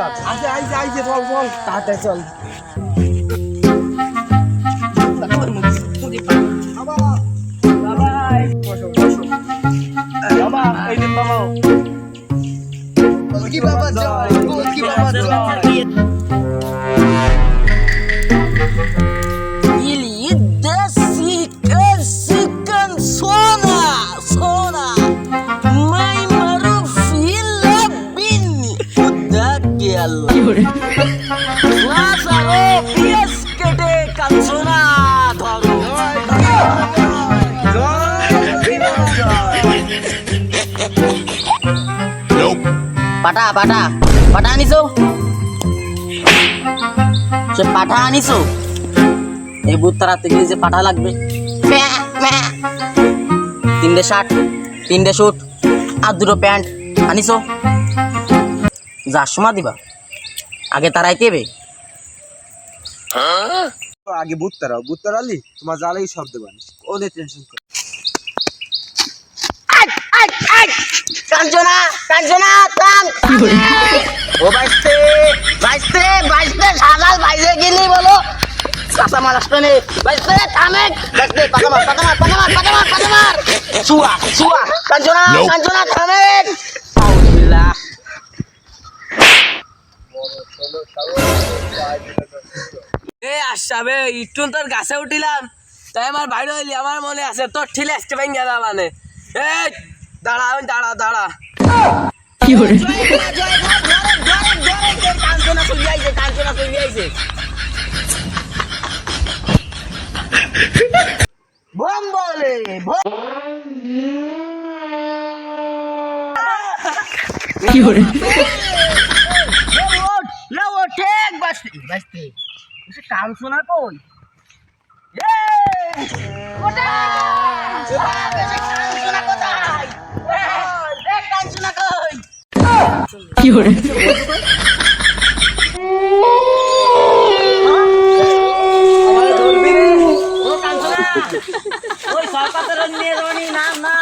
আইছে আইছে আইছে চল চল তাড়াতাড়ি চল। বাবা এই দিন বাবা। কি বাবা ধরো। পাটা পাটা পাটা আনিছো? সে পাঠা আনিছো? এই বুথ তাড়াতে গেলে যে পাঠা লাগবে। তিনটে শার্ট তিনটে শুট আর দুটো প্যান্ট। আনিছো? যার সময় দিবা। আগে তারাইতে হবে আগে বুত্তারা বুত্তারালি তোমার জ্বালাই সব দেবান ওদের টেনশন কর। কাঞ্চনা কাঞ্চনা থাম ও বাইসতে বাইসতে বাইসতে সাদাল বাইসে গেলি বলো। কাঁচা মাল আসবে নে। বাইসতে থামে। বাইসতে পাকা মার পাকা মার পাকা মার পাকা মার পাকা মার সুয়া সুয়া কাঞ্চনা এ আসাবে ইটুন তোর গাছে উঠিলাম। তাই আমার বাইরে হইলি আমার মনে আছে তোর ঠিলে আসতে পাই গেল মানে। দাঁড়া দাঁড়া দাঁড়া। কাঞ্চনা চলি আইছে কাঞ্চনা চলি আইছে। বম বলে বম ওঠ, শোনা কই? আমারে ধরবি রে? ও কান শোনা। ওই সরকারের নিয়ে রনি নাম না